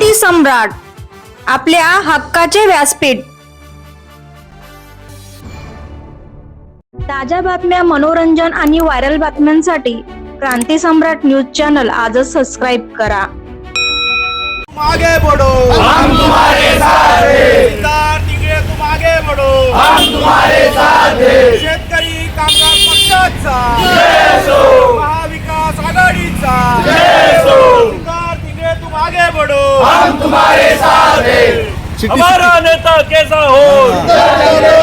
क्रांती सम्राट आपल्या हक्काचे व्यासपीठ. ताज्या बातम्या मनोरंजन आणि व्हायरल बातम्यांसाठी क्रांती सम्राट न्यूज चॅनल आजच सबस्क्राईब करा. आगे बढ़ो. हम तुम्हारे साथ हैं. बढ़ो. हम तुम्हारे साथ हैं. शेतकरी कामगार पक्षाचा जय असो महाविकास आघाडीचा जय असो सिद्धार्थ तिगडे तुम आगे बढ़ो हम तुम्हारे साथ हैं हमारा नेता कैसा हो?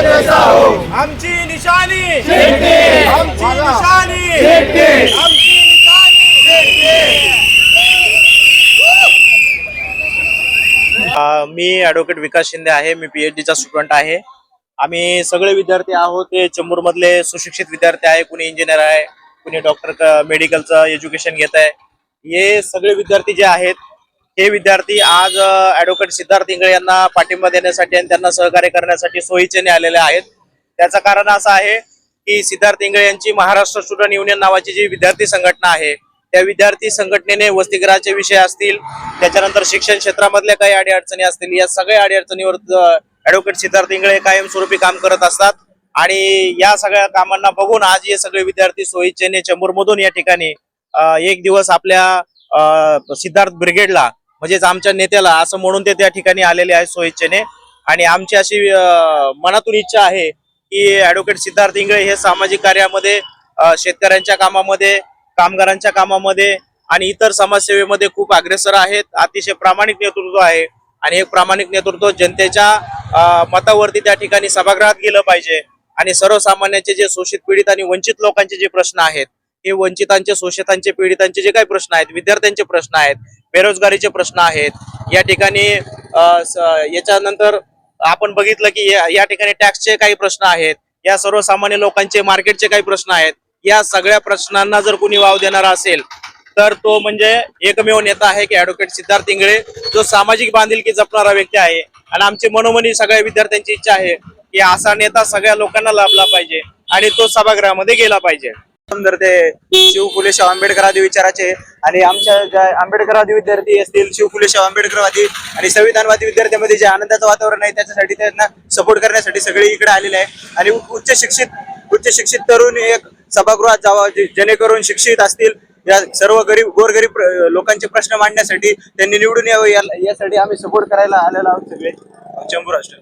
कैसा हो आमची निशानी। शेट्टी आमची निशानी। शेट्टी आमची मी ॲडव्होकेट विकास शिंदे आहे मी पीएच डीचा स्टुडंट आहे. आम्ही सगळे विद्यार्थी आहोत ते चेंबूरमधले सुशिक्षित विद्यार्थी आहे कुणी इंजिनियर आहे कुणी डॉक्टर मेडिकलचं एज्युकेशन घेत आहे. हे सगळे विद्यार्थी जे आहेत हे विद्यार्थी आज ॲडव्होकेट सिद्धार्थ इंगळे यांना पाठिंबा देण्यासाठी आणि त्यांना सहकार्य करण्यासाठी सोयीचेने आलेले आहेत. त्याचं कारण असं आहे की सिद्धार्थ इंगळे यांची महाराष्ट्र स्टुडंट युनियन नावाची जी विद्यार्थी संघटना आहे त्या विद्यार्थी संघटनेने वसतिगृहाचे विषय असतील त्याच्यानंतर शिक्षण क्षेत्रामधल्या काही अडीअडचणी असतील या सगळ्या अडीअडचणीवर ॲडव्होकेट सिद्धार्थ इंगळे कायमस्वरूपी काम करत असतात. आणि या सगळ्या कामांना बघून आज हे सगळे विद्यार्थी सोयीचेने चेंबूरमधून या ठिकाणी एक दिवस आपल्या अ, सिद्धार्थ ब्रिगेडला म्हणजेच आमच्या नेत्याला असं म्हणून ते त्या ठिकाणी आलेले आहेत सोयीचेने आणि आमची अशी मनातून इच्छा आहे की ऍडव्होकेट सिद्धार्थ इंगळे हे सामाजिक कार्यामध्ये शेतकऱ्यांच्या कामामध्ये कामगारांच्या कामामध्ये आणि इतर समाजसेवेमध्ये खूप अग्रेसर आहेत. अतिशय प्रामाणिक नेतृत्व आहे. आणि एक प्रामाणिक नेतृत्व जनतेच्या मतावरती त्या ठिकाणी सभागृहात गेलं पाहिजे. आणि सर्वसामान्यांचे जे शोषित पीडित आणि वंचित लोकांचे जे प्रश्न आहेत हे वंचितांचे शोषितांचे पीडितांचे जे काही प्रश्न आहेत विद्यार्थ्यांचे प्रश्न आहेत बेरोजगारीचे प्रश्न आहेत. या ठिकाणी याच्यानंतर आपण बघितलं की या या ठिकाणी टॅक्सचे काही प्रश्न आहेत. या सर्वसामान्य लोकांचे मार्केटचे काही प्रश्न आहेत. या सगळ्या प्रश्नांना जर कोणी वाव देणारा असेल तर तो म्हणजे एकमेव नेता आहे की ऍडव्होकेट सिद्धार्थ इंगळे जो सामाजिक बांधिलकी जपणारा व्यक्ती आहे. आणि आमची मनोमनी सगळ्या विद्यार्थ्यांची इच्छा आहे की असा नेता सगळ्या लोकांना लाभला पाहिजे आणि तो सभागृहामध्ये गेला पाहिजे. सुंदर ते शिव फुले शाहू आंबेडकरवादी विचाराचे. आणि आमच्या ज्या आंबेडकरवादी विद्यार्थी असतील शिव फुले शाहू आंबेडकरवादी आणि संविधानवादी विद्यार्थ्यांमध्ये जे आनंदाचं वातावरण आहे त्याच्यासाठी त्यांना सपोर्ट करण्यासाठी सगळे इकडे आलेले आहे. आणि उच्च शिक्षित उच्च शिक्षित तरुण एक सभागृहात जावा जेणेकरून शिक्षित असतील या सर्व गरीब गोरगरीब लोकांचे प्रश्न मांडण्यासाठी त्यांनी निवडून यावं या- यासाठी आम्ही सपोर्ट करायला आलेलो आहोत सगळे. चंबू राष्ट्र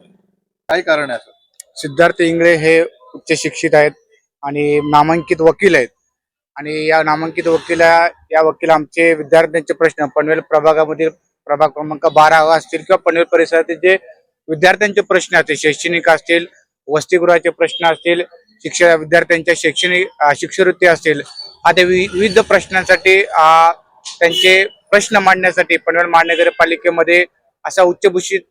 काय कारण आहे? सिद्धार्थ इंगळे हे उच्च शिक्षित आहेत. आणि नामांकित वकील आहेत. आणि या नामांकित वकील या वकील आमचे विद्यार्थ्यांचे प्रश्न पनवेल प्रभागामधील प्रभाग क्रमांक बारा असतील किंवा पनवेल परिसरातील जे विद्यार्थ्यांचे प्रश्न असतील शैक्षणिक असतील वसतिगृहाचे प्रश्न असतील शिक्षण विद्यार्थ्यांच्या शैक्षणिक शिष्यवृत्ती असतील आता विविध प्रश्नांसाठी त्यांचे प्रश्न मांडण्यासाठी पनवेल महानगरपालिकेमध्ये असा उच्चभूषित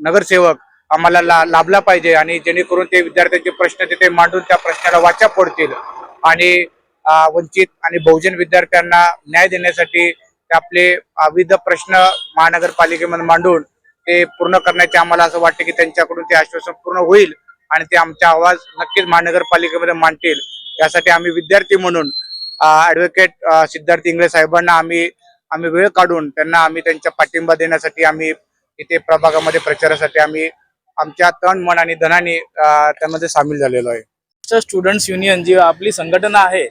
नगरसेवक आम्हाला ला, लाभला पाहिजे आणि जेणेकरून ते विद्यार्थ्यांचे प्रश्न तिथे मांडून त्या प्रश्नाला वाचा पडतील. आणि वंचित आणि बहुजन विद्यार्थ्यांना न्याय देण्यासाठी ते आपले विविध प्रश्न महानगरपालिकेमध्ये मांडून ते पूर्ण करण्याचे आम्हाला असं वाटतं की त्यांच्याकडून ते आश्वासन पूर्ण होईल आणि ते आमचा आवाज नक्कीच महानगरपालिकेमध्ये मांडतील. यासाठी आम्ही विद्यार्थी म्हणून ॲडव्होकेट सिद्धार्थ इंगळे साहेबांना आम्ही आम्ही वेळ काढून त्यांना आम्ही त्यांच्या पाठिंबा देण्यासाठी आम्ही इथे प्रभागामध्ये प्रचारासाठी आम्ही आमच्या तन मन आणि धनाने त्यामध्ये सामील झालेलो आहे. स्टुडंट्स युनियन जी आपली संघटना आहे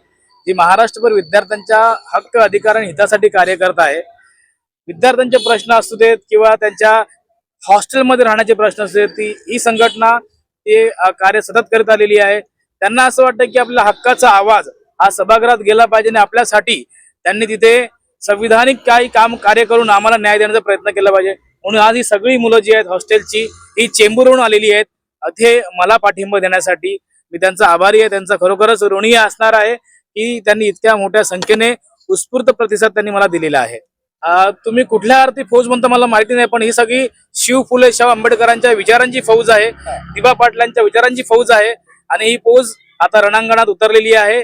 जी महाराष्ट्रभर विद्यार्थ्यांच्या हक्क अधिकार आणि हितासाठी कार्य करत आहे. विद्यार्थ्यांचे प्रश्न असू देत किंवा त्यांच्या हॉस्टेलमध्ये राहण्याचे प्रश्न असू देत ती ही संघटना ते कार्य सतत करत आलेली आहे. त्यांना असं वाटतं की आपल्या हक्काचा आवाज हा सभागृहात गेला पाहिजे आणि आपल्यासाठी त्यांनी तिथे संविधानिक काही काम कार्य करून आम्हाला न्याय देण्याचा प्रयत्न केला पाहिजे. म्हणून आज ही सगळी मुलं जी आहेत हॉस्टेलची ही चेंबूरहून आलेली आहेत. इथे मला पाठिंबा देण्यासाठी मी त्यांचा आभारी आहे. त्यांचा खरोखरच ऋणीय असणार आहे की त्यांनी इतक्या मोठ्या संख्येने उत्स्फूर्त प्रतिसाद त्यांनी मला दिलेला आहे. तुम्ही कुठल्या अर्थी फौज म्हणता मला माहिती नाही पण ही सगळी शिव फुले शाहू आंबेडकरांच्या विचारांची फौज आहे. दिबा पाटलांच्या विचारांची फौज आहे. आणि ही फौज आता रणांगणात उतरलेली आहे.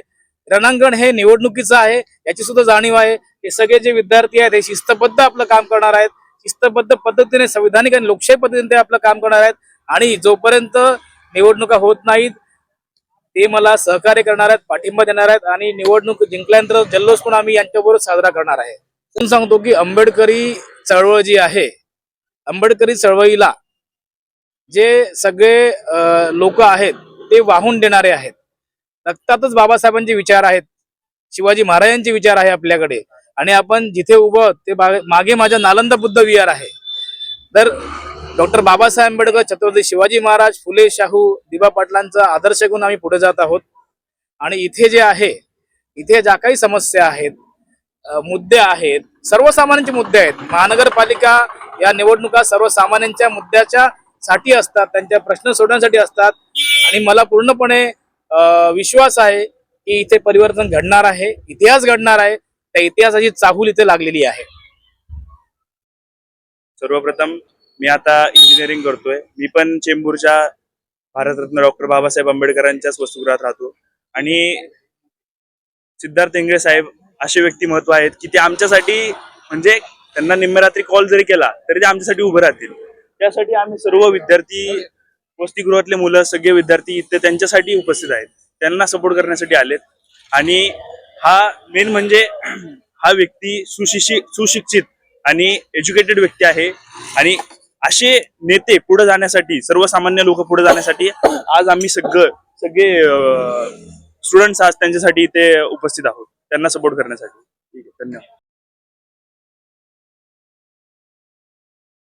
रणांगण हे निवडणुकीचं आहे याची सुद्धा जाणीव आहे. हे सगळे जे विद्यार्थी आहेत हे शिस्तबद्ध आपलं काम करणार आहेत. शिस्तबद्ध पद्धतीने संविधानिक आणि लोकशाही पद्धतीने ते आपलं काम करणार आहेत. आणि जोपर्यंत निवडणुका होत नाहीत ते मला सहकार्य करणार आहेत पाठिंबा देणार आहेत आणि निवडणूक जिंकल्यानंतर जल्लोष पण आम्ही यांच्याबरोबर साजरा करणार आहे. पण सांगतो की आंबेडकरी चळवळ जी आहे आंबेडकरी चळवळीला जे सगळे लोक आहेत ते वाहून देणारे आहेत. रक्तातच बाबासाहेबांचे विचार आहेत शिवाजी महाराजांचे विचार आहे आपल्याकडे. आणि आपण जिथे उभं आहोत ते मागे माझ्या नालंदा बुद्ध विहार आहे. तर डॉक्टर बाबासाहेब आंबेडकर छत्रपती शिवाजी महाराज फुले शाहू दिबा पाटलांचा आदर्श घेऊन आम्ही पुढे जात आहोत. आणि इथे जे आहे इथे ज्या काही समस्या आहेत मुद्दे आहेत सर्वसामान्यांचे मुद्दे आहेत. महानगरपालिका या निवडणुका सर्वसामान्यांच्या मुद्द्याच्या साठी असतात त्यांच्या प्रश्न सोडवण्यासाठी असतात. आणि मला पूर्णपणे विश्वास आहे की इथे परिवर्तन घडणार आहे इतिहास घडणार आहे. त्या इतिहासाची चाहूल इथे लागलेली आहे. सर्वप्रथम मी आता इंजिनिअरिंग करतोय. मी पण चेंबूरच्या भारतरत्न डॉक्टर बाबासाहेब आंबेडकरांच्याच वस्तुगृहात राहतो. आणि सिद्धार्थ इंगळे साहेब असे व्यक्तिमत्व आहेत की ते आमच्यासाठी म्हणजे त्यांना निम्मरात्री कॉल जरी केला तरी ते आमच्यासाठी उभे राहतील. त्यासाठी आम्ही सर्व विद्यार्थी वसतिगृहातले मुलं सगळे विद्यार्थी इथे त्यांच्यासाठी उपस्थित आहेत. त्यांना सपोर्ट करण्यासाठी आलेत. आणि हा मेन म्हणजे हा व्यक्ती सुशिक्षित सुशिक्षित आणि एज्युकेटेड व्यक्ती आहे. आणि असे नेते पुढे जाण्यासाठी सर्वसामान्य लोक पुढे जाण्यासाठी आज आम्ही सगळं सगळे स्टुडंट्स आज त्यांच्यासाठी इथे उपस्थित आहोत. त्यांना सपोर्ट करण्यासाठी. ठीक आहे धन्यवाद.